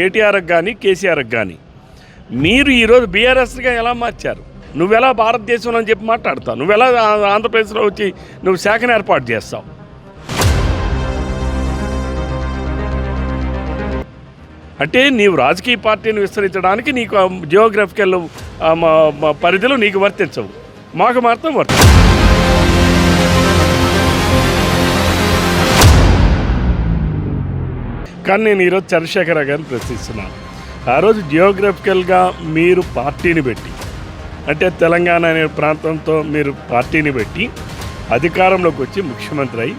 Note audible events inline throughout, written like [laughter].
కేటీఆర్కి కానీ కేసీఆర్కి కానీ మీరు ఈరోజు బీఆర్ఎస్గా ఎలా మార్చారు? నువ్వెలా భారతదేశంలో అని చెప్పి మాట్లాడతావు. నువ్వెలా ఆంధ్రప్రదేశ్లో వచ్చి నువ్వు శాఖను ఏర్పాటు చేస్తావు? అంటే నీవు రాజకీయ పార్టీని విస్తరించడానికి నీకు జియోగ్రఫికల్ పరిధిలో నీకు వర్తించవు. మాకు మాత్రం వర్తించవు. కానీ నేను ఈరోజు చంద్రశేఖర గారిని ప్రశ్నిస్తున్నాను. ఆ రోజు జియోగ్రఫికల్గా మీరు పార్టీని పెట్టి అంటే తెలంగాణ అనే ప్రాంతంతో మీరు పార్టీని పెట్టి అధికారంలోకి వచ్చి ముఖ్యమంత్రి అయి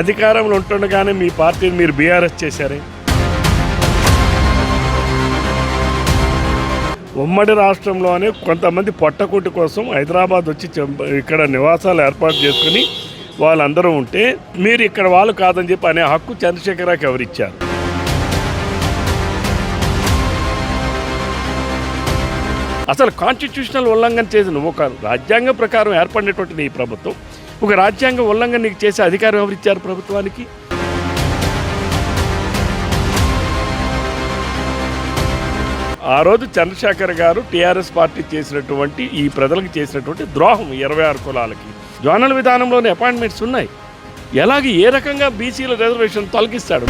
అధికారంలో ఉంటుండగానే మీ పార్టీని మీరు బీఆర్ఎస్ చేశారే? ఉమ్మడి రాష్ట్రంలోనే కొంతమంది పొట్టకుట్టు కోసం హైదరాబాద్ వచ్చి ఇక్కడ నివాసాలు ఏర్పాటు చేసుకుని వాళ్ళందరూ ఉంటే మీరు ఇక్కడ వాళ్ళు కాదని చెప్పి అనే హక్కు చంద్రశేఖరరావుకి ఎవరిచ్చారు? అసలు కాన్స్టిట్యూషనల్ ఉల్లంఘన చేసిన ఒక రాజ్యాంగ ప్రకారం ఏర్పడినటువంటిది ఈ ప్రభుత్వం. ఒక రాజ్యాంగ ఉల్లంఘన నీకు చేసే అధికారం ఎవరిచ్చారు ప్రభుత్వానికి? ఆ రోజు చంద్రశేఖర్ గారు టీఆర్ఎస్ పార్టీ చేసినటువంటి ఈ ప్రజలకు చేసినటువంటి ద్రోహం ఇరవై ఆరు కులాలకి. జోనల్ విధానంలోని అపాయింట్మెంట్స్ ఉన్నాయి. ఎలాగ ఏ రకంగా బీసీల రిజర్వేషన్ తొలగిస్తాడు?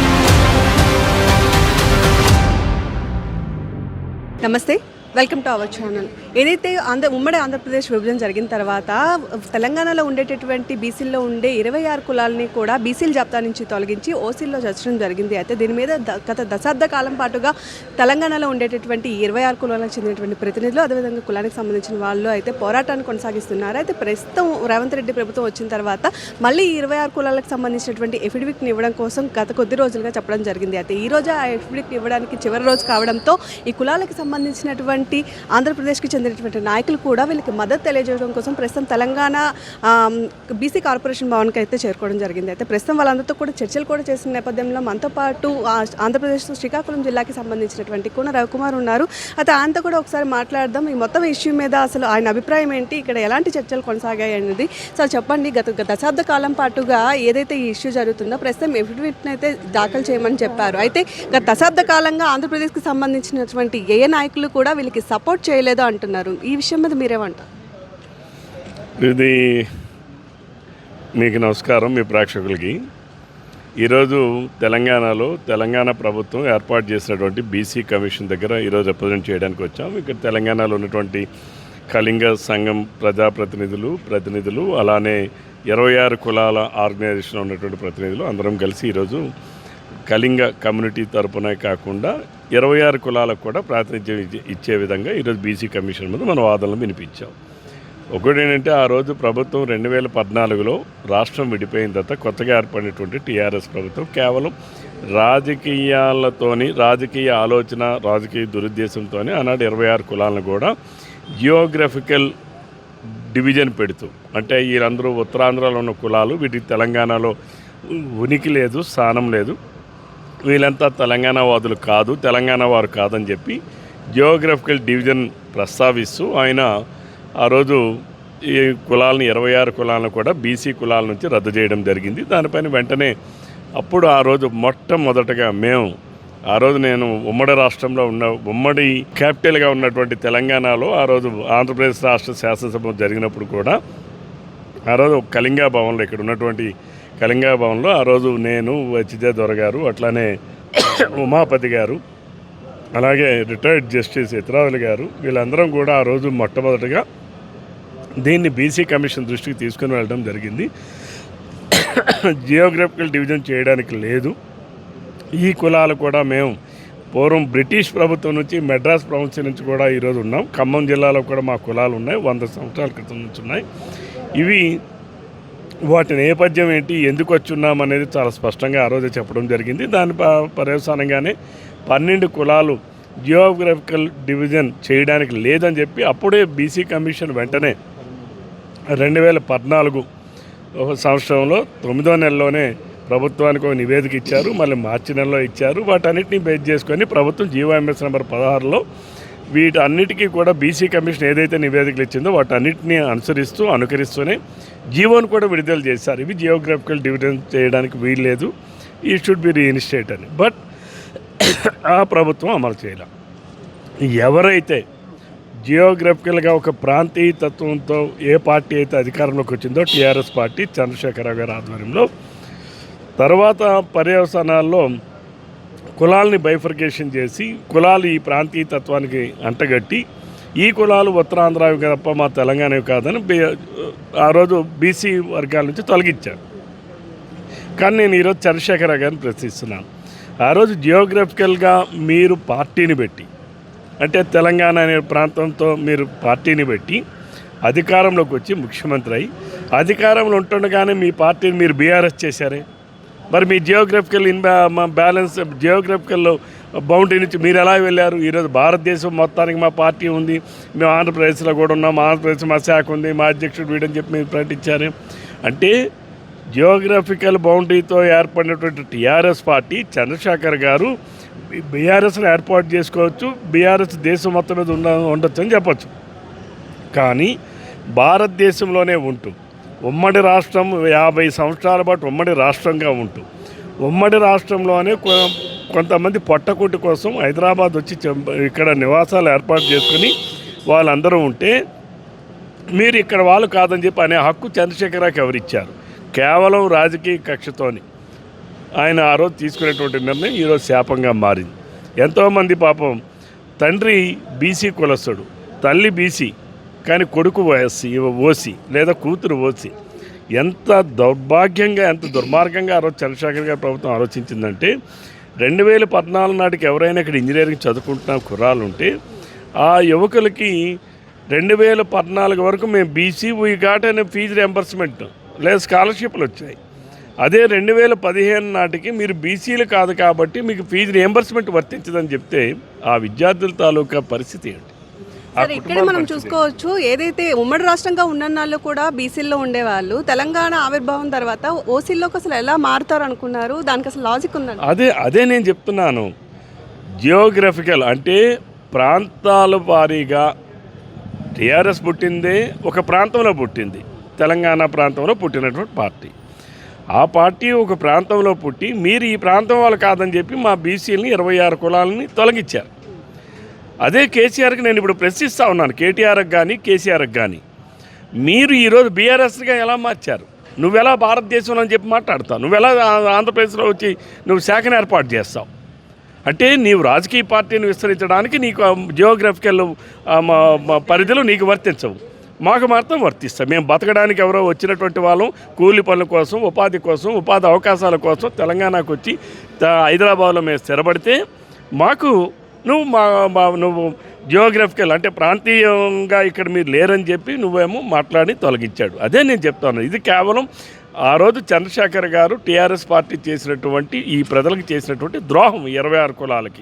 నమస్తే. వెల్కమ్ టు అవర్ ఛానల్ ఏదైతే ఆంధ్ర ఉమ్మడి ఆంధ్రప్రదేశ్ విభజన జరిగిన తర్వాత తెలంగాణలో ఉండేటటువంటి బీసీల్లో ఉండే ఇరవై ఆరు కులాలని కూడా బీసీల జాబితా నుంచి తొలగించి ఓసీల్లో చేర్చడం జరిగింది. అయితే దీని మీద ద- గత దశాబ్ద కాలం పాటుగా తెలంగాణలో ఉండేటటువంటి ఇరవై ఆరు కులాలకు చెందినటువంటి ప్రతినిధులు అదేవిధంగా కులానికి సంబంధించిన వాళ్ళు అయితే పోరాటాన్ని కొనసాగిస్తున్నారు. అయితే ప్రస్తుతం రేవంత్ రెడ్డి ప్రభుత్వం వచ్చిన తర్వాత మళ్ళీ ఇరవై ఆరు కులాలకు సంబంధించినటువంటి ఎఫిడవిట్ని ఇవ్వడం కోసం గత కొద్ది రోజులుగా చెప్పడం జరిగింది. అయితే ఈ రోజు ఆ ఎఫిడవిట్ ఇవ్వడానికి చివరి రోజు కావడంతో ఈ కులాలకు సంబంధించినటువంటి ఆంధ్రప్రదేశ్కి చెందినటువంటి నాయకులు కూడా వీళ్ళకి మద్దతు తెలియజేయడం కోసం ప్రస్తుతం తెలంగాణ బీసీ కార్పొరేషన్ భవన్కి అయితే చేరుకోవడం జరిగింది. అయితే ప్రస్తుతం వాళ్ళందరితో కూడా చర్చలు కూడా చేసిన నేపథ్యంలో మనతో పాటు ఆంధ్రప్రదేశ్తో ఆంధ్రప్రదేశ్ శ్రీకాకుళం జిల్లాకి సంబంధించినటువంటి కూన రవికుమార్ ఉన్నారు. అయితే ఆయనతో కూడా ఒకసారి మాట్లాడదాం. ఈ మొత్తం ఇష్యూ మీద అసలు ఆయన అభిప్రాయం ఏంటి? ఇక్కడ ఎలాంటి చర్చలు కొనసాగాయి అనేది సార్ చెప్పండి. గత దశాబ్ద కాలం పాటుగా ఏదైతే ఈ ఇష్యూ జరుగుతుందో ప్రస్తుతం ఎఫిడవిట్ని అయితే దాఖలు చేయమని చెప్పారు. అయితే గత దశాబ్ద కాలంగా ఆంధ్రప్రదేశ్కి సంబంధించినటువంటి ఏ ఏ నాయకులు కూడా వీళ్ళకి సపోర్ట్ చేయలేదు అంటున్నారు. ఈ విషయం మీద మీరేమంటారు? ఇది మీకు నమస్కారం మీ ప్రేక్షకులకి. ఈరోజు తెలంగాణలో తెలంగాణ ప్రభుత్వం ఏర్పాటు చేసినటువంటి బీసీ కమిషన్ దగ్గర ఈరోజు రిప్రజెంట్ చేయడానికి వచ్చాం. ఇక్కడ తెలంగాణలో ఉన్నటువంటి కళింగ సంఘం ప్రజాప్రతినిధులు ప్రతినిధులు అలానే ఇరవై ఆరు కులాల ఆర్గనైజేషన్ ఉన్నటువంటి ప్రతినిధులు అందరం కలిసి ఈరోజు కళింగ కమ్యూనిటీ తరపునే కాకుండా ఇరవై ఆరు కులాలకు కూడా ప్రాతినిధ్యం ఇచ్చే- ఇచ్చే విధంగా ఈరోజు బీసీ కమిషన్ మీద మన వాదనలు వినిపించాం. ఒకటి ఏంటంటే ఆ రోజు ప్రభుత్వం రెండు వేల పద్నాలుగులో రాష్ట్రం విడిపోయిన తర్వాత కొత్తగా ఏర్పడినటువంటి టీఆర్ఎస్ ప్రభుత్వం కేవలం రాజకీయాలతోని రాజకీయ ఆలోచన రాజకీయ దురుద్దేశంతోనే ఆనాడు ఇరవై ఆరు కులాలను కూడా జియోగ్రఫికల్ డివిజన్ పెడుతూ అంటే వీళ్ళందరూ ఉత్తరాంధ్రలో ఉన్న కులాలు వీటికి తెలంగాణలో ఉనికి లేదు స్థానం లేదు. వీళ్ళంతా తెలంగాణ వాదులు కాదు తెలంగాణ వారు కాదని చెప్పి జియోగ్రఫికల్ డివిజన్ ప్రస్తావిస్తూ ఆయన ఆ రోజు ఈ కులాలను ఇరవై ఆరు కులాలను కూడా బీసీ కులాల నుంచి రద్దు చేయడం జరిగింది. దానిపైన వెంటనే అప్పుడు ఆ రోజు మొట్టమొదటగా మేము ఆ రోజు నేను ఉమ్మడి రాష్ట్రంలో ఉన్న ఉమ్మడి క్యాపిటల్గా ఉన్నటువంటి తెలంగాణలో ఆ రోజు ఆంధ్రప్రదేశ్ రాష్ట్ర శాసనసభ జరిగినప్పుడు కూడా ఆ రోజు కళింగా భవన్లో ఇక్కడ ఉన్నటువంటి కళింగ భవన్లో ఆ రోజు నేను చిదే దొరగారు అట్లానే [coughs] ఉమాపతి గారు అలాగే రిటైర్డ్ జస్టిస్ ఇతరావులు గారు వీళ్ళందరం కూడా ఆ రోజు మొట్టమొదటిగా దీన్ని బీసీ కమిషన్ దృష్టికి తీసుకుని వెళ్ళడం జరిగింది. [coughs] జియోగ్రఫికల్ డివిజన్ చేయడానికి లేదు. ఈ కులాలు కూడా మేము పూర్వం బ్రిటిష్ ప్రభుత్వం నుంచి మెడ్రాస్ ప్రవిన్సీ నుంచి కూడా ఈరోజు ఉన్నాం. ఖమ్మం జిల్లాలో కూడా మా కులాలు ఉన్నాయి వంద సంవత్సరాల క్రితం నుంచి ఉన్నాయి. ఇవి వాటి నేపథ్యం ఏంటి ఎందుకు వచ్చున్నాం అనేది చాలా స్పష్టంగా ఆ రోజే చెప్పడం జరిగింది. దాని పర్యవసానంగానే పన్నెండు కులాలు జియోగ్రఫికల్ డివిజన్ చేయడానికి లేదని చెప్పి అప్పుడే బీసీ కమిషన్ వెంటనే రెండు వేల పద్నాలుగు సంవత్సరంలో తొమ్మిదో నెలలోనే ప్రభుత్వానికి ఒక నివేదిక ఇచ్చారు మళ్ళీ మార్చి నెలలో ఇచ్చారు. వాటన్నిటిని బేస్ చేసుకొని ప్రభుత్వం జీవోఎంఎస్ నెంబర్ పదహారులో వీటన్నిటికీ కూడా బీసీ కమిషన్ ఏదైతే నివేదికలు ఇచ్చిందో వాటన్నిటిని అనుసరిస్తూ అనుకరిస్తూనే జీవోను కూడా విడుదల చేశారు. ఇవి జియోగ్రాఫికల్ డివిజన్ చేయడానికి వీల్లేదు. ఈ షుడ్ బి రీఇన్స్టేట్ అని. బట్ ఆ ప్రభుత్వం అమలు చేయాలి. ఎవరైతే జియోగ్రఫికల్గా ఒక ప్రాంతీయ తత్వంతో ఏ పార్టీ అయితే అధికారంలోకి వచ్చిందో టీఆర్ఎస్ పార్టీ చంద్రశేఖరరావు గారి ఆధ్వర్యంలో తర్వాత పర్యవసానాల్లో కులాలని బైఫర్కేషన్ చేసి కులాలు ఈ ప్రాంతీయ తత్వానికి అంటగట్టి ఈ కులాలు ఉత్తరాంధ్రవి తప్ప మా తెలంగాణవి కాదని ఆ రోజు బీసీ వర్గాల నుంచి తొలగించారు. కానీ నేను ఈరోజు చంద్రశేఖర గారిని ప్రశ్నిస్తున్నాను. ఆ రోజు జియోగ్రఫికల్గా మీరు పార్టీని పెట్టి అంటే తెలంగాణ అనే ప్రాంతంతో మీరు పార్టీని పెట్టి అధికారంలోకి వచ్చి ముఖ్యమంత్రి అయి అధికారంలో ఉంటుండగానే మీ పార్టీని మీరు బీఆర్ఎస్ చేశారే. మరి మీ జియోగ్రఫికల్ ఇన్ బ్యాలెన్స్ జియోగ్రఫికల్లో బౌండరీ నుంచి మీరు ఎలా వెళ్ళారు? ఈరోజు భారతదేశం మొత్తానికి మా పార్టీ ఉంది. మేము ఆంధ్రప్రదేశ్లో కూడా ఉన్నాం. ఆంధ్రప్రదేశ్ మా శాఖ ఉంది. మా అధ్యక్షుడు వీడని చెప్పి మీరు ప్రకటించారు. అంటే జియోగ్రఫికల్ బౌండరీతో ఏర్పడినటువంటి టీఆర్ఎస్ పార్టీ చంద్రశేఖర్ గారు బీఆర్ఎస్ను ఏర్పాటు చేసుకోవచ్చు. బీఆర్ఎస్ దేశం మొత్తం మీద ఉండ ఉండొచ్చు అని చెప్పచ్చు. కానీ భారతదేశంలోనే ఉంటూ ఉమ్మడి రాష్ట్రం యాభై సంవత్సరాల పాటు ఉమ్మడి రాష్ట్రంగా ఉంటూ ఉమ్మడి రాష్ట్రంలోనే కొంతమంది పొట్టకుట్టి కోసం హైదరాబాద్ వచ్చి చెం- ఇక్కడ నివాసాలు ఏర్పాటు చేసుకుని వాళ్ళందరూ ఉంటే మీరు ఇక్కడ వాళ్ళు కాదని చెప్పి అనే హక్కు చంద్రశేఖరరావుకి ఎవరిచ్చారు? కేవలం రాజకీయ కక్షతోని. ఆయన ఆ రోజు తీసుకునేటువంటి నిర్ణయం ఈరోజు శాపంగా మారింది. ఎంతోమంది పాపం తండ్రి బీసీ కులస్తుడు తల్లి బీసీ కానీ కొడుకు వయస్సు ఓసి లేదా కూతురు ఓసి. ఎంత దౌర్భాగ్యంగా ఎంత దుర్మార్గంగా ఆ రోజు చంద్రశేఖర్ గారి ప్రభుత్వం ఆలోచించిందంటే రెండు వేల పద్నాలుగు నాటికి ఎవరైనా ఇక్కడ ఇంజనీరింగ్ చదువుకుంటున్న కుర్రాలు ఉంటే ఆ యువకులకి రెండు వేల పద్నాలుగు వరకు మేము బీసీ వీ ఘాట్ అనే ఫీజు రియంబర్స్మెంట్ లేదా స్కాలర్షిప్లు వచ్చాయి. అదే రెండు వేల పదిహేను నాటికి మీరు బీసీలు కాదు కాబట్టి మీకు ఫీజు రియంబర్స్మెంట్ వర్తించదని చెప్తే ఆ విద్యార్థుల తాలూకా పరిస్థితి ఏంటి? సరే ఇక్కడే మనం చూసుకోవచ్చు ఏదైతే ఉమ్మడి రాష్ట్రంగా ఉన్ననాళ్ళు కూడా బీసీల్లో ఉండేవాళ్ళు తెలంగాణ ఆవిర్భావం తర్వాత ఓసీల్లోకి అసలు ఎలా మారుతారు అనుకున్నారు దానికి అసలు లాజిక్ ఉందండి అదే అదే నేను చెప్తున్నాను. జియోగ్రఫికల్ అంటే ప్రాంతాల వారీగా టీఆర్ఎస్ పుట్టిందే ఒక ప్రాంతంలో పుట్టింది. తెలంగాణ ప్రాంతంలో పుట్టినటువంటి పార్టీ. ఆ పార్టీ ఒక ప్రాంతంలో పుట్టి మీరు ఈ ప్రాంతం వాళ్ళు కాదని చెప్పి మా బీసీలని ఇరవై ఆరు కులాలని తొలగించారు. అదే కేసీఆర్కి నేను ఇప్పుడు ప్రశ్నిస్తూ ఉన్నాను కేటీఆర్కి కానీ కేసీఆర్కి కానీ మీరు ఈరోజు బీఆర్ఎస్గా ఎలా మార్చారు? నువ్వెలా భారతదేశంలో అని చెప్పి మాట్లాడతావు. నువ్వెలా ఆంధ్రప్రదేశ్లో వచ్చి నువ్వు శాఖను ఏర్పాటు చేస్తావు? అంటే నీవు రాజకీయ పార్టీని విస్తరించడానికి నీకు జియోగ్రఫికల్ మా- పరిధిలో నీకు వర్తించవు. మాకు మాత్రం వర్తిస్తాం మేము బతకడానికి ఎవరో వచ్చినటువంటి వాళ్ళం కూలి పనుల కోసం ఉపాధి కోసం ఉపాధి అవకాశాల కోసం తెలంగాణకు వచ్చి హైదరాబాద్లో మేము స్థిరపడితే మాకు నువ్వు మా మా నువ్వు జియోగ్రఫికల్ అంటే ప్రాంతీయంగా ఇక్కడ మీరు లేరని చెప్పి నువ్వేమో మాట్లాడి తొలగించాడు. అదే నేను చెప్తాను. ఇది కేవలం ఆ రోజు చంద్రశేఖర్ గారు టీఆర్ఎస్ పార్టీ చేసినటువంటి ఈ ప్రజలకు చేసినటువంటి ద్రోహం ఇరవై ఆరు కులాలకి.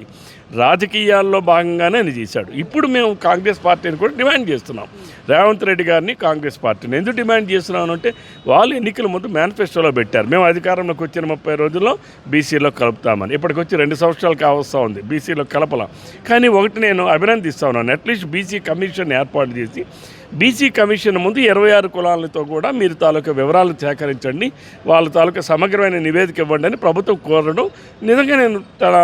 రాజకీయాల్లో భాగంగానే అని చేశాడు. ఇప్పుడు మేము కాంగ్రెస్ పార్టీని కూడా డిమాండ్ చేస్తున్నాం. రేవంత్ రెడ్డి గారిని కాంగ్రెస్ పార్టీని. ఎందుకు డిమాండ్ చేస్తున్నాం అంటే వాళ్ళు ఎన్నికల ముందు మేనిఫెస్టోలో పెట్టారు. మేము అధికారంలోకి వచ్చిన ముప్పై రోజుల్లో బీసీలో కలుపుతామని. ఇప్పటికొచ్చి రెండు సంవత్సరాలు కావస్తూ ఉంది. బీసీలో కలపలా. కానీ ఒకటి నేను అభినందిస్తా ఉన్నాను. అట్లీస్ట్ బీసీ కమిషన్ ఏర్పాటు చేసి బీసీ కమిషన్ ముందు ఇరవై ఆరు కులాలతో కూడా మీరు తాలూకా వివరాలు సేకరించండి. వాళ్ళ తాలూకా సమగ్రమైన నివేదిక ఇవ్వండి అని ప్రభుత్వం కోరడం. నిజంగా నేను తన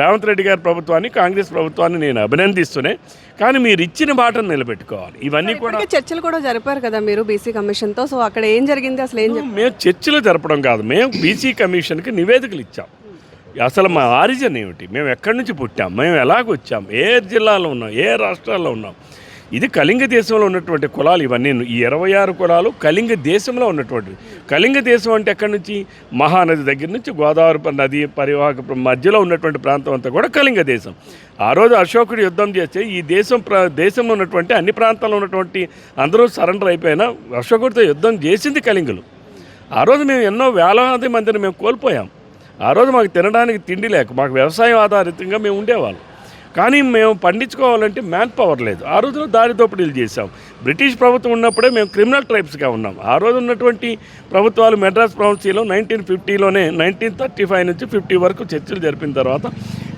రేవంత్ రెడ్డి గారి ప్రభుత్వాన్ని కాంగ్రెస్ ప్రభుత్వాన్ని నేను అభినందిస్తూనే కానీ మీరు ఇచ్చిన మాటను నిలబెట్టుకోవాలి. ఇవన్నీ కూడా చర్చలు కూడా జరిపారు కదా మీరు బీసీ కమిషన్తో. సో అక్కడ ఏం జరిగింది? అసలు ఏం మేము చర్చలు జరపడం కాదు. మేము బీసీ కమిషన్కి నివేదికలు ఇచ్చాం. అసలు మా ఆరిజన్ ఏమిటి? మేము ఎక్కడి నుంచి పుట్టాం? మేము ఎలాగొచ్చాం? ఏ జిల్లాలో ఉన్నాం? ఏ రాష్ట్రాల్లో ఉన్నాం? ఇది కళింగ దేశంలో ఉన్నటువంటి కులాలు ఇవన్నీ. ఈ ఇరవై ఆరు కులాలు కళింగ దేశంలో ఉన్నటువంటి కళింగ దేశం అంటే ఎక్కడి నుంచి? మహానది దగ్గర నుంచి గోదావరి నది పరివాహక మధ్యలో ఉన్నటువంటి ప్రాంతం అంతా కూడా కళింగ దేశం. ఆ రోజు అశోకుడు యుద్ధం చేస్తే ఈ దేశం ప్ర దేశంలో ఉన్నటువంటి అన్ని ప్రాంతాల్లో ఉన్నటువంటి అందరూ సరెండర్ అయిపోయినా అశోకుడితో యుద్ధం చేసింది కళింగులు. ఆ రోజు మేము ఎన్నో వేలాది మందిని మేము కోల్పోయాం. ఆ రోజు మాకు తినడానికి తిండి లేక మాకు వ్యవసాయం ఆధారితంగా మేము ఉండేవాళ్ళం. కానీ మేము పండించుకోవాలంటే మ్యాన్ పవర్ లేదు. ఆ రోజున దారి దోపిడీలు చేశాం. బ్రిటిష్ ప్రభుత్వం ఉన్నప్పుడే మేము క్రిమినల్ ట్రైబ్స్గా ఉన్నాం. ఆ రోజు ఉన్నటువంటి ప్రభుత్వాలు మెడ్రాస్ ప్రొవిన్సీలో నైన్టీన్ ఫిఫ్టీలోనే నైన్టీన్ థర్టీ ఫైవ్ నుంచి ఫిఫ్టీ వరకు చర్చలు జరిపిన తర్వాత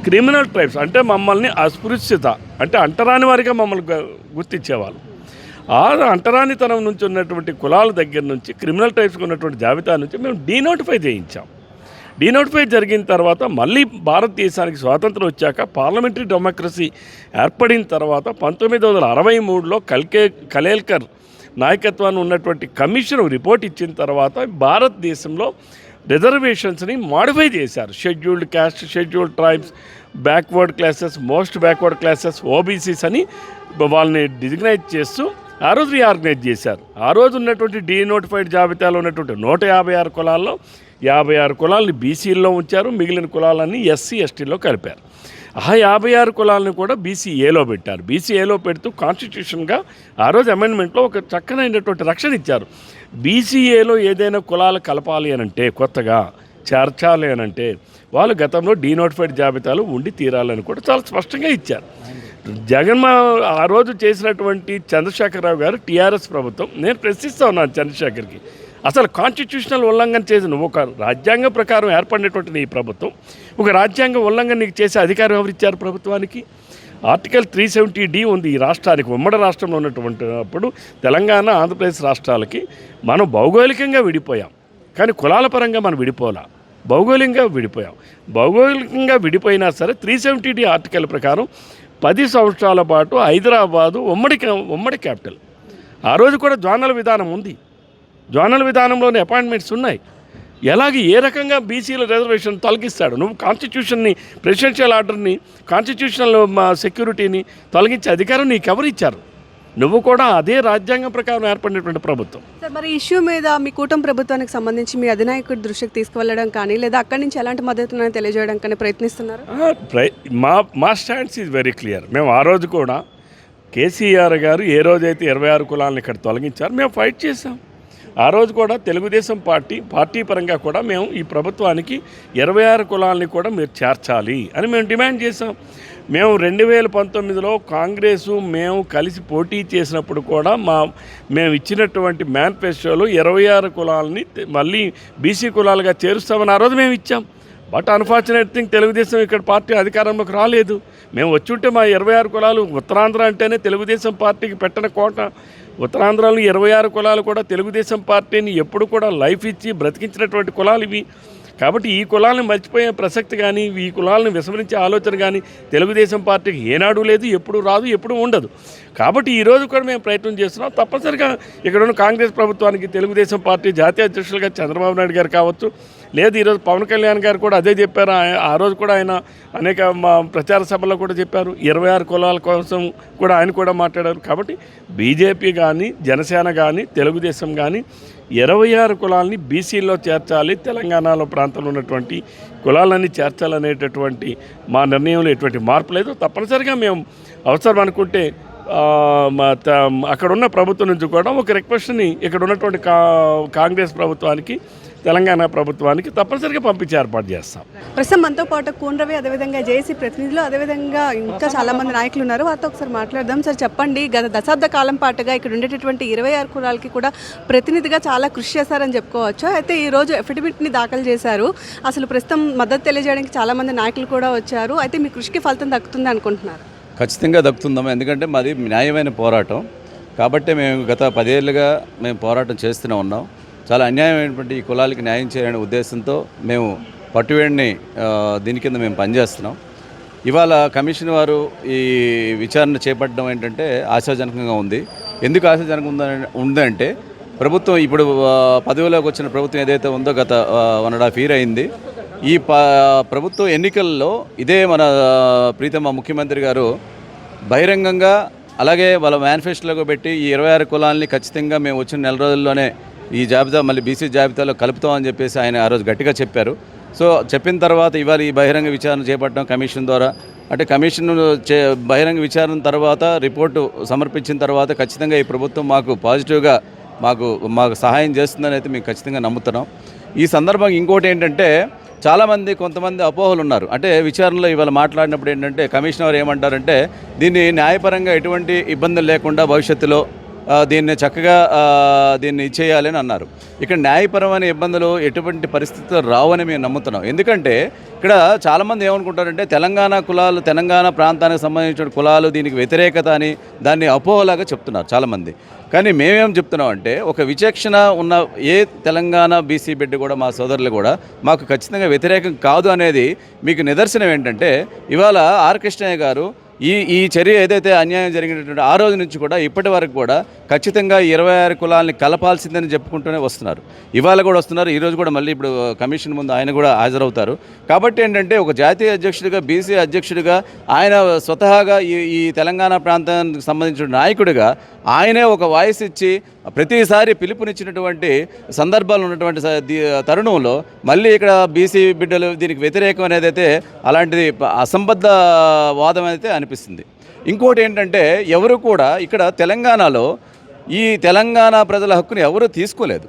క్రిమినల్ ట్రైబ్స్ అంటే మమ్మల్ని అస్పృశ్యత అంటే అంటరాని వారిగా మమ్మల్ని గుర్తించేవాళ్ళు. ఆ అంటరానితనం నుంచి ఉన్నటువంటి కులాల దగ్గర నుంచి క్రిమినల్ ట్రైబ్స్కి ఉన్నటువంటి జాబితా నుంచి మేము డీనోటిఫై చేయించాం. డీనోటిఫై జరిగిన తర్వాత మళ్ళీ భారతదేశానికి స్వాతంత్రం వచ్చాక పార్లమెంటరీ డెమోక్రసీ ఏర్పడిన తర్వాత పంతొమ్మిది వందల అరవై మూడులో కల్కే కలేల్కర్ నాయకత్వాన్ని ఉన్నటువంటి కమిషన్ రిపోర్ట్ ఇచ్చిన తర్వాత భారతదేశంలో రిజర్వేషన్స్ని మాడిఫై చేశారు. Scheduled caste scheduled tribes backward classes most backward classes OBCs అని వాళ్ళని డిజిగ్నైజ్ చేస్తూ ఆ రోజు రీఆర్గనైజ్ చేశారు. ఆ రోజు ఉన్నటువంటి డీనోటిఫైడ్ జాబితాలో ఉన్నటువంటి నూట యాభై ఆరు కులాల్లో యాభై ఆరు కులాలని బీసీల్లో ఉంచారు. మిగిలిన కులాలన్నీ ఎస్సీ ఎస్టీలో కలిపారు. ఆ యాభై ఆరు కులాలను కూడా బీసీఏలో పెట్టారు. బీసీఏలో పెడుతూ కాన్స్టిట్యూషన్గా ఆ రోజు అమెండ్మెంట్లో ఒక చక్కనైనటువంటి రక్షణ ఇచ్చారు. బీసీఏలో ఏదైనా కులాలు కలపాలి అని అంటే కొత్తగా చేర్చాలి అని అంటే వాళ్ళు గతంలో డీనోటిఫైడ్ జాబితాలు ఉండి తీరాలని కూడా చాలా స్పష్టంగా ఇచ్చారు. జగన్మోహన్ ఆ రోజు చేసినటువంటి చంద్రశేఖరరావు గారు టీఆర్ఎస్ ప్రభుత్వం నేను ప్రశ్నిస్తా ఉన్నాను చంద్రశేఖర్కి. అసలు కాన్స్టిట్యూషనల్ ఉల్లంఘన చేసిన ఒక రాజ్యాంగ ప్రకారం ఏర్పడినటువంటి ఈ ప్రభుత్వం. ఒక రాజ్యాంగ ఉల్లంఘన నీకు చేసే అధికారం ఎవరిచ్చారు ప్రభుత్వానికి? ఆర్టికల్ త్రీ సెవెంటీ డి ఉంది ఈ రాష్ట్రానికి ఉమ్మడి రాష్ట్రంలో ఉన్నటువంటి అప్పుడు తెలంగాణ ఆంధ్రప్రదేశ్ రాష్ట్రాలకి మనం భౌగోళికంగా విడిపోయాం. కానీ కులాల పరంగా మనం విడిపోలా? భౌగోళికంగా విడిపోయాం. భౌగోళికంగా విడిపోయినా సరే త్రీ సెవెంటీ డి ఆర్టికల్ ప్రకారం పది సంవత్సరాల పాటు హైదరాబాదు ఉమ్మడి క్యా- ఉమ్మడి క్యాపిటల్. ఆ రోజు కూడా జోనల్ విధానం ఉంది. జోనల్ విధానంలోని అపాయింట్మెంట్స్ ఉన్నాయి. ఎలాగ ఏ రకంగా బీసీల రిజర్వేషన్ తొలగిస్తాడు? నువ్వు కాన్స్టిట్యూషన్ని ప్రెసిడెన్షియల్ ఆర్డర్ని కాన్స్టిట్యూషనల్ మా సెక్యూరిటీని తొలగించే అధికారం నీకు ఎవరు ఇచ్చారు? నువ్వు కూడా అదే రాజ్యాంగం ప్రకారం ఏర్పడినటువంటి ప్రభుత్వం. సార్ మరి ఇష్యూ మీద మీ కూటమి ప్రభుత్వానికి సంబంధించి మీ అధినాయకుడి దృష్టికి తీసుకువెళ్ళడం కానీ లేదా అక్కడి నుంచి ఎలాంటి మద్దతును తెలియజేయడం కానీ ప్రయత్నిస్తున్నారు? మా మా స్టాండ్స్ ఈజ్ వెరీ క్లియర్. మేము ఆ రోజు కూడా కేసీఆర్ గారు ఏ రోజైతే ఇరవై ఆరు కులాలను ఇక్కడ తొలగించారు మేము ఫైట్ చేసాం ఆ రోజు కూడా తెలుగుదేశం పార్టీ పార్టీ పరంగా కూడా మేము ఈ ప్రభుత్వానికి ఇరవై ఆరు కులాలని కూడా మీరు చేర్చాలి అని మేము డిమాండ్ చేసాం మేము రెండు వేల పంతొమ్మిదిలో కాంగ్రెసు మేము కలిసి పోటీ చేసినప్పుడు కూడా మా మేము ఇచ్చినటువంటి మేనిఫెస్టోలో ఇరవై ఆరు కులాలని మళ్ళీ బీసీ కులాలుగా చేరుస్తామని ఆ రోజు మేము ఇచ్చాం. బట్ అన్ఫార్చునేట్ థింగ్ తెలుగుదేశం ఇక్కడ పార్టీ అధికారంలోకి రాలేదు. మేము వచ్చుంటే మా ఇరవై ఆరు కులాలు ఉత్తరాంధ్ర అంటేనే తెలుగుదేశం పార్టీకి పెట్టిన కోట. ఉత్తరాంధ్రలో ఇరవై ఆరు కులాలు కూడా తెలుగుదేశం పార్టీని ఎప్పుడు కూడా లైఫ్ ఇచ్చి బ్రతికించినటువంటి కులాలు ఇవి. కాబట్టి ఈ కులాలను మర్చిపోయే ప్రసక్తి కానీ ఈ కులాలను విస్మరించే ఆలోచన కానీ తెలుగుదేశం పార్టీకి ఏనాడు లేదు ఎప్పుడు రాదు ఎప్పుడు ఉండదు. కాబట్టి ఈరోజు కూడా మేము ప్రయత్నం చేస్తున్నాం. తప్పనిసరిగా ఇక్కడ ఉన్న కాంగ్రెస్ ప్రభుత్వానికి తెలుగుదేశం పార్టీ జాతీయ అధ్యక్షులుగా చంద్రబాబు నాయుడు గారు కావచ్చు లేదు ఈరోజు పవన్ కళ్యాణ్ గారు కూడా అదే చెప్పారు. ఆ రోజు కూడా ఆయన అనేక మా ప్రచార సభల్లో కూడా చెప్పారు. ఇరవై ఆరు కులాల కోసం కూడా ఆయన కూడా మాట్లాడారు. కాబట్టి బీజేపీ కానీ జనసేన కానీ తెలుగుదేశం కానీ ఇరవై ఆరు కులాలని బీసీలో చేర్చాలి. తెలంగాణలో ప్రాంతంలో ఉన్నటువంటి కులాలన్నీ చేర్చాలనేటటువంటి మా నిర్ణయంలో ఎటువంటి మార్పు లేదు. తప్పనిసరిగా మేము అవసరం అనుకుంటే అక్కడున్న మా ప్రభుత్వం నుంచి కూడా ఒక రిక్వెస్ట్ని ఇక్కడ ఉన్నటువంటి కా కాంగ్రెస్ ప్రభుత్వానికి తెలంగాణ ప్రభుత్వానికి తప్పనిసరిగా పంపించి ఏర్పాటు చేస్తాం. ప్రస్తుతం మనతో పాటు కూనరవి అదేవిధంగా జేసీ ప్రతినిధులు అదేవిధంగా ఇంకా చాలా మంది నాయకులు ఉన్నారు. వారితో ఒకసారి మాట్లాడదాం. సార్ చెప్పండి గత దశాబ్ద కాలం పాటుగా ఇక్కడ ఉండేటటువంటి ఇరవై ఆరు కులాలకి కూడా ప్రతినిధిగా చాలా కృషి చేశారని చెప్పుకోవచ్చు. అయితే ఈ రోజు ఎఫిడవిట్ని దాఖలు చేశారు. అసలు ప్రస్తుతం మద్దతు తెలియజేయడానికి చాలా మంది నాయకులు కూడా వచ్చారు. అయితే మీ కృషికి ఫలితం దక్కుతుంది అనుకుంటున్నారు. ఖచ్చితంగా దక్కుతుందమ్మా. ఎందుకంటే మాది న్యాయమైన పోరాటం. కాబట్టి మేము గత పదేళ్ళుగా మేము పోరాటం చేస్తూనే ఉన్నాం. చాలా అన్యాయమైనటువంటి ఈ కులాలకి న్యాయం చేయాలనే ఉద్దేశంతో మేము పట్టువేడిని దీని కింద మేము పనిచేస్తున్నాం. ఇవాళ కమిషన్ వారు ఈ విచారణ చేపట్టడం ఏంటంటే ఆశాజనకంగా ఉంది. ఎందుకు ఆశాజనకంగా ఉందని ఉందంటే ప్రభుత్వం ఇప్పుడు పదవిలోకి వచ్చిన ప్రభుత్వం ఏదైతే ఉందో గత వన్ అండ్ హాఫ్ ఇయర్ అయింది. ఈ ప ప్రభుత్వ ఎన్నికల్లో ఇదే మన ప్రీతమ ముఖ్యమంత్రి గారు బహిరంగంగా అలాగే వాళ్ళ మేనిఫెస్టోలో పెట్టి ఈ ఇరవై ఆరు కులాలని ఖచ్చితంగా మేము వచ్చిన నెల రోజుల్లోనే ఈ జాబితా మళ్ళీ బీసీ జాబితాలో కలుపుతామని చెప్పేసి ఆయన ఆ రోజు గట్టిగా చెప్పారు. సో చెప్పిన తర్వాత ఇవాళ ఈ బహిరంగ విచారణ చేపట్టడం కమిషన్ ద్వారా అంటే కమిషన్ చే బహిరంగ విచారణ తర్వాత రిపోర్టు సమర్పించిన తర్వాత ఖచ్చితంగా ఈ ప్రభుత్వం మాకు పాజిటివ్గా మాకు మాకు సహాయం చేస్తుందని అయితే మేము ఖచ్చితంగా నమ్ముతున్నాం. ఈ సందర్భంగా ఇంకోటి ఏంటంటే చాలామంది కొంతమంది అపోహలు ఉన్నారు. అంటే విచారణలో ఇవాళ మాట్లాడినప్పుడు ఏంటంటే కమిషనర్ ఏమంటారంటే దీన్ని న్యాయపరంగా ఎటువంటి ఇబ్బందులు లేకుండా భవిష్యత్తులో దీన్ని చక్కగా దీన్ని ఇచ్చేయాలని అన్నారు. ఇక్కడ న్యాయపరమైన ఇబ్బందులు ఎటువంటి పరిస్థితులు రావని మేము నమ్ముతున్నాం. ఎందుకంటే ఇక్కడ చాలామంది ఏమనుకుంటారంటే తెలంగాణ కులాలు తెలంగాణ ప్రాంతానికి సంబంధించిన కులాలు దీనికి వ్యతిరేకత అని దాన్ని అపోహలాగా చెప్తున్నారు చాలామంది. కానీ మేమేం చెప్తున్నాం అంటే ఒక విచక్షణ ఉన్న ఏ తెలంగాణ బీసీ బిడ్డ కూడా మా సోదరులు కూడా మాకు ఖచ్చితంగా వ్యతిరేకం కాదు అనేది మీకు నిదర్శనం ఏంటంటే ఇవాళ ఆర్ కృష్ణయ్య గారు ఈ ఈ చర్య ఏదైతే అన్యాయం జరిగినటువంటి ఆ రోజు నుంచి కూడా ఇప్పటి వరకు కూడా ఖచ్చితంగా ఇరవై ఆరు కులాలని కలపాల్సిందని చెప్పుకుంటూనే వస్తున్నారు. ఇవాళ కూడా వస్తున్నారు ఈ రోజు కూడా మళ్ళీ ఇప్పుడు కమిషన్ ముందు ఆయన కూడా హాజరవుతారు. కాబట్టి ఏంటంటే ఒక జాతీయ అధ్యక్షుడిగా బీసీ అధ్యక్షుడిగా ఆయన స్వతహాగా ఈ ఈ తెలంగాణ ప్రాంతానికి సంబంధించిన నాయకుడిగా ఆయనే ఒక వాయిస్ ఇచ్చి ప్రతిసారి పిలుపునిచ్చినటువంటి సందర్భాలు ఉన్నటువంటి తరుణంలో మళ్ళీ ఇక్కడ బీసీ బిడ్డలు దీనికి వ్యతిరేకం అనేది అయితే అలాంటిది అసంబద్ధ వాదం అయితే అనిపిస్తుంది. ఇంకోటి ఏంటంటే ఎవరు కూడా ఇక్కడ తెలంగాణలో ఈ తెలంగాణ ప్రజల హక్కుని ఎవరు తీసుకోలేదు.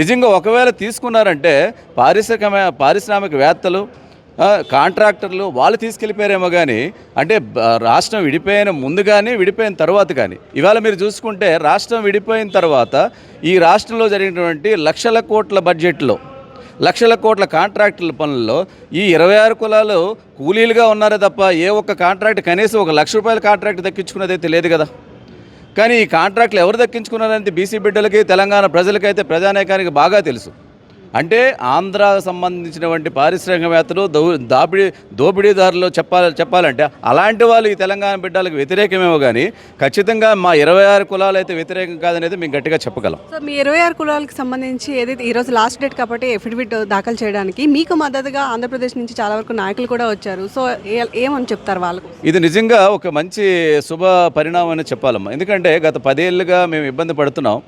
నిజంగా ఒకవేళ తీసుకున్నారంటే పారిశ్రామిక పారిశ్రామికవేత్తలు కాంట్రాక్టర్లు వాళ్ళు తీసుకెళ్ళిపోయారేమో కానీ అంటే రాష్ట్రం విడిపోయిన ముందు కానీ విడిపోయిన తర్వాత కానీ ఇవాళ మీరు చూసుకుంటే రాష్ట్రం విడిపోయిన తర్వాత ఈ రాష్ట్రంలో జరిగినటువంటి లక్షల కోట్ల బడ్జెట్లో లక్షల కోట్ల కాంట్రాక్టుల పనుల్లో ఈ ఇరవై ఆరు కులాలు కూలీలుగా ఉన్నారే తప్ప ఏ ఒక్క కాంట్రాక్ట్ కనీసం ఒక లక్ష రూపాయల కాంట్రాక్ట్ దక్కించుకున్నదైతే లేదు కదా. కానీ ఈ కాంట్రాక్ట్లు ఎవరు దక్కించుకున్నారంటే బీసీ బిడ్డలకి తెలంగాణ ప్రజలకైతే ప్రజానేకానికి బాగా తెలుసు. అంటే ఆంధ్ర సంబంధించినటువంటి పారిశ్రామికవేత్తలు దో దాపిడి దోపిడీదారులు చెప్పాలి చెప్పాలంటే అలాంటి వాళ్ళు ఈ తెలంగాణ బిడ్డలకు వ్యతిరేకమేమో కానీ ఖచ్చితంగా మా ఇరవై ఆరు కులాలు అయితే వ్యతిరేకం కాదనేది మేము గట్టిగా చెప్పగలం. సో మీ ఇరవై ఆరు కులాలకు సంబంధించి ఏదైతే ఈరోజు లాస్ట్ డేట్ కాబట్టి ఎఫిడవిట్ దాఖలు చేయడానికి మీకు మద్దతుగా ఆంధ్రప్రదేశ్ నుంచి చాలా వరకు నాయకులు కూడా వచ్చారు. సో ఏమని చెప్తారు వాళ్ళకు? ఇది నిజంగా ఒక మంచి శుభ పరిణామం అని చెప్పాలమ్మా. ఎందుకంటే గత పదేళ్ళుగా మేము ఇబ్బంది పడుతున్నాం.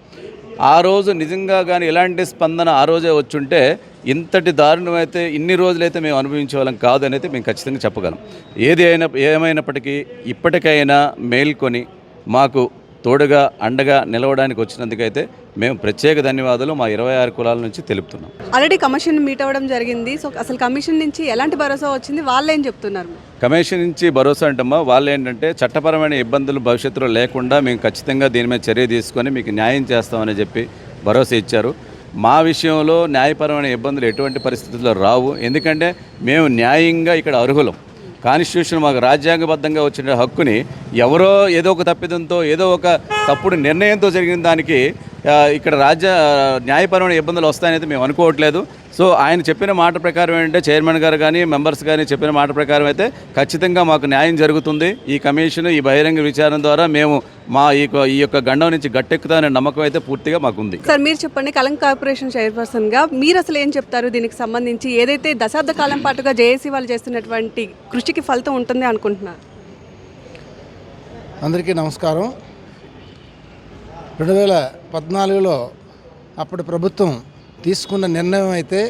ఆ రోజు నిజంగా కానీ ఎలాంటి స్పందన ఆ రోజే వచ్చుంటే ఇంతటి దారుణం అయితే ఇన్ని రోజులైతే మేము అనుభవించే వాళ్ళం కాదు అనేది మేము ఖచ్చితంగా చెప్పగలం. ఏది అయినా ఏమైనప్పటికీ ఇప్పటికైనా మేల్కొని మాకు తోడుగా అండగా నిలవడానికి వచ్చినందుకైతే మేము ప్రత్యేక ధన్యవాదాలు మా ఇరవై ఆరు కులాల నుంచి తెలుపుతున్నాం. ఆల్రెడీ కమిషన్ మీట్ అవ్వడం జరిగింది. సో అసలు కమిషన్ నుంచి ఎలాంటి భరోసా వచ్చింది? వాళ్ళు ఏం చెప్తున్నారు? కమిషన్ నుంచి భరోసా అంటమ్మా వాళ్ళు ఏంటంటే చట్టపరమైన ఇబ్బందులు భవిష్యత్తులో లేకుండా మేము ఖచ్చితంగా దీని మీద చర్య తీసుకొని మీకు న్యాయం చేస్తామని చెప్పి భరోసా ఇచ్చారు. మా విషయంలో న్యాయపరమైన ఇబ్బందులు ఎటువంటి పరిస్థితుల్లో రావు. ఎందుకంటే మేము న్యాయంగా ఇక్కడ అర్హులం. కాన్స్టిట్యూషన్ మాకు రాజ్యాంగబద్ధంగా వచ్చిన హక్కుని ఎవరో ఏదో ఒక తప్పిదంతో ఏదో ఒక తప్పుడు నిర్ణయంతో జరిగిన దానికి ఇక్కడ రాజ్య న్యాయపరమైన ఇబ్బందులు వస్తాయనేది మేము అనుకోవట్లేదు. సో ఆయన చెప్పిన మాట ప్రకారం ఏంటంటే చైర్మన్ గారు కానీ మెంబర్స్ కానీ చెప్పిన మాట ప్రకారం అయితే ఖచ్చితంగా మాకు న్యాయం జరుగుతుంది. ఈ కమిషన్ ఈ బహిరంగ విచారణ ద్వారా మేము మా ఈ యొక్క- ఈ యొక్క గండం నుంచి గట్టెక్కుతామనే నమ్మకం అయితే పూర్తిగా మాకుంది. సార్ మీరు చెప్పండి కలం కార్పొరేషన్ చైర్పర్సన్గా మీరు అసలు ఏం చెప్తారు? దీనికి సంబంధించి ఏదైతే దశాబ్ద కాలం పాటుగా జేఏసీ వాళ్ళు చేస్తున్నటువంటి కృషికి ఫలితం ఉంటుంది అనుకుంటున్నారు? అందరికీ నమస్కారం. రెండు వేల పద్నాలుగులో అప్పటి ప్రభుత్వం తీసుకున్న నిర్ణయం అయితే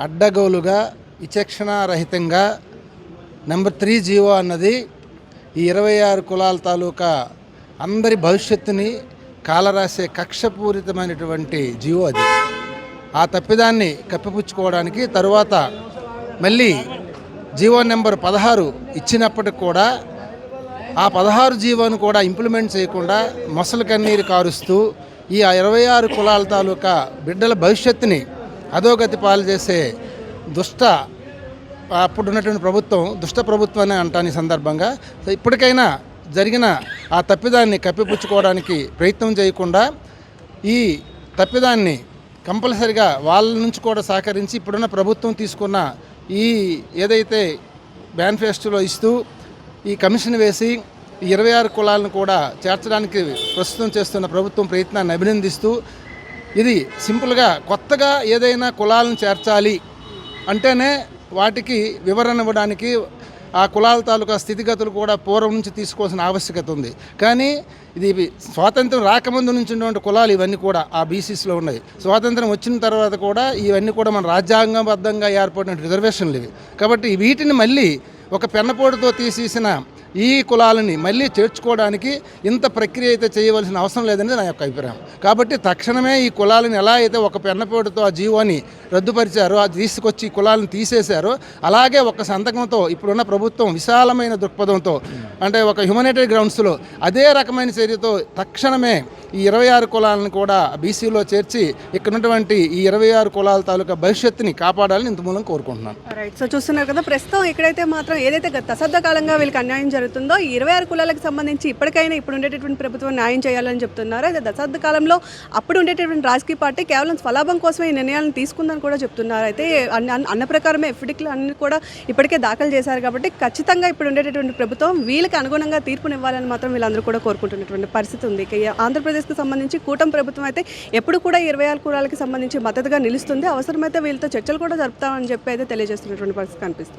అడ్డగోలుగా విచక్షణారహితంగా నెంబర్ త్రీ జీవో అన్నది ఈ ఇరవై ఆరు కులాల తాలూకా అందరి భవిష్యత్తుని కాలరాసే కక్షపూరితమైనటువంటి జీవో అది. ఆ తప్పిదాన్ని కప్పిపుచ్చుకోవడానికి తరువాత మళ్ళీ జీవో నెంబర్ పదహారు ఇచ్చినప్పటికి కూడా ఆ పదహారు జీవోను కూడా ఇంప్లిమెంట్ చేయకుండా మొసలు కన్నీరు కారుస్తూ ఈ ఇరవై ఆరు కులాల తాలూకా బిడ్డల భవిష్యత్తుని అధోగతి పాలు చేసే దుష్ట అప్పుడు ఉన్నటువంటి ప్రభుత్వం దుష్ట ప్రభుత్వం అని అంటాను ఈ సందర్భంగా. ఇప్పటికైనా జరిగిన ఆ తప్పిదాన్ని కప్పిపుచ్చుకోవడానికి ప్రయత్నం చేయకుండా ఈ తప్పిదాన్ని కంపల్సరిగా వాళ్ళ నుంచి కూడా సహకరించి ఇప్పుడున్న ప్రభుత్వం తీసుకున్న ఈ ఏదైతే మేనిఫెస్టోలో ఇస్తూ ఈ కమిషన్ వేసి ఈ ఇరవై ఆరు కులాలను కూడా చేర్చడానికి ప్రస్తుతం చేస్తున్న ప్రభుత్వం ప్రయత్నాన్ని అభినందిస్తూ ఇది సింపుల్గా కొత్తగా ఏదైనా కులాలను చేర్చాలి అంటేనే వాటికి వివరణ ఇవ్వడానికి ఆ కులాల తాలూకా స్థితిగతులు కూడా పూర్వం నుంచి తీసుకోవాల్సిన ఆవశ్యకత ఉంది. కానీ ఇది స్వాతంత్రం రాకముందు నుంచి ఉన్నటువంటి కులాలు ఇవన్నీ కూడా ఆ బీసీస్లో ఉన్నాయి. స్వాతంత్రం వచ్చిన తర్వాత కూడా ఇవన్నీ కూడా మన రాజ్యాంగబద్ధంగా ఏర్పడిన రిజర్వేషన్లు ఇవి. కాబట్టి వీటిని మళ్ళీ ఒక పెన్నపోటుతో తీసేసిన ఈ కులాలని మళ్ళీ చేర్చుకోవడానికి ఇంత ప్రక్రియ అయితే చేయవలసిన అవసరం లేదని నా యొక్క అభిప్రాయం. కాబట్టి తక్షణమే ఈ కులాలను ఎలా అయితే ఒక పెన్నపోటుతో ఆ జీవోని రద్దుపరిచారో అది తీసుకొచ్చి ఈ కులాలను తీసేశారో అలాగే ఒక సంతకంతో ఇప్పుడున్న ప్రభుత్వం విశాలమైన దృక్పథంతో అంటే ఒక హ్యుమనిటరీ గ్రౌండ్స్లో అదే రకమైన చర్యతో తక్షణమే ఈ ఇరవై ఆరు కులాలను కూడా బీసీలో చేర్చి ఇక్కడ ఉన్నటువంటి ఈ ఇరవై ఆరు కులాల తాలూకా భవిష్యత్తుని కాపాడాలని ఇంత మూలం కోరుకుంటున్నాను సో చూస్తున్నారు కదా ప్రస్తుతం ఇక్కడైతే మాత్రం ఏదైతే గత దశాబ్ద కాలంగా వీళ్ళకి అన్యాయం జరుగుతుందో ఇరవై ఆరు కులాలకు సంబంధించి ఇప్పటికైనా ఇప్పుడు ఉండేటటువంటి ప్రభుత్వం న్యాయం చేయాలని చెప్తున్నారు? అయితే దశాబ్ద కాలంలో అప్పుడు ఉండేటటువంటి రాజకీయ పార్టీ కేవలం స్వలాభం కోసమే ఈ నిర్ణయాలను తీసుకుందని కూడా చెప్తున్నారు? అయితే అన్న ప్రకారమే ఎఫ్డిక్లు అన్ని కూడా ఇప్పటికే దాఖలు చేశారు కాబట్టి ఖచ్చితంగా ఇప్పుడు ఉండేటటువంటి ప్రభుత్వం వీళ్ళకి అనుగుణంగా తీర్పునివ్వాలని మాత్రం వీళ్ళందరూ కూడా కోరుకుంటున్నటువంటి పరిస్థితి ఉంది. ఆంధ్రప్రదేశ్కి సంబంధించి కూటమి ప్రభుత్వం అయితే ఎప్పుడు కూడా ఇరవై ఆరు కులాలకి సంబంధించి మద్దతుగా నిలుస్తుంది. అవసరమైతే వీళ్ళతో చర్చలు కూడా జరుపుతామని చెప్పి అయితే తెలియజేస్తున్నటువంటి పరిస్థితి కనిపిస్తుంది.